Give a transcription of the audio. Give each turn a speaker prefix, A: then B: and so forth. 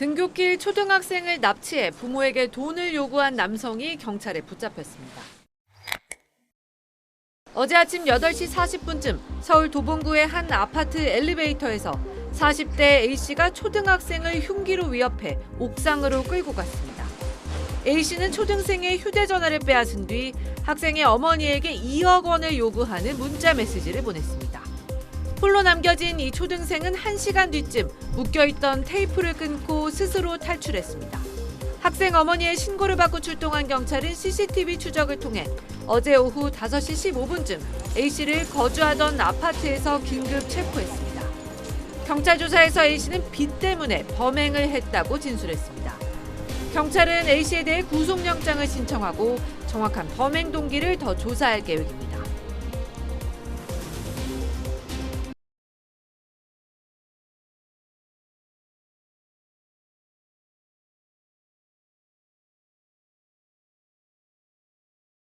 A: 등굣길 초등학생을 납치해 부모에게 돈을 요구한 남성이 경찰에 붙잡혔습니다. 어제 아침 8시 40분쯤 서울 도봉구의 한 아파트 엘리베이터에서 40대 A씨가 초등학생을 흉기로 위협해 옥상으로 끌고 갔습니다. A씨는 초등생의 휴대전화를 빼앗은 뒤 학생의 어머니에게 2억 원을 요구하는 문자 메시지를 보냈습니다. 홀로 남겨진 이 초등생은 1시간 뒤쯤 묶여있던 테이프를 끊고 스스로 탈출했습니다. 학생 어머니의 신고를 받고 출동한 경찰은 CCTV 추적을 통해 어제 오후 5시 15분쯤 A씨를 거주하던 아파트에서 긴급 체포했습니다. 경찰 조사에서 A씨는 빚 때문에 범행을 했다고 진술했습니다. 경찰은 A씨에 대해 구속영장을 신청하고 정확한 범행 동기를 더 조사할 계획입니다.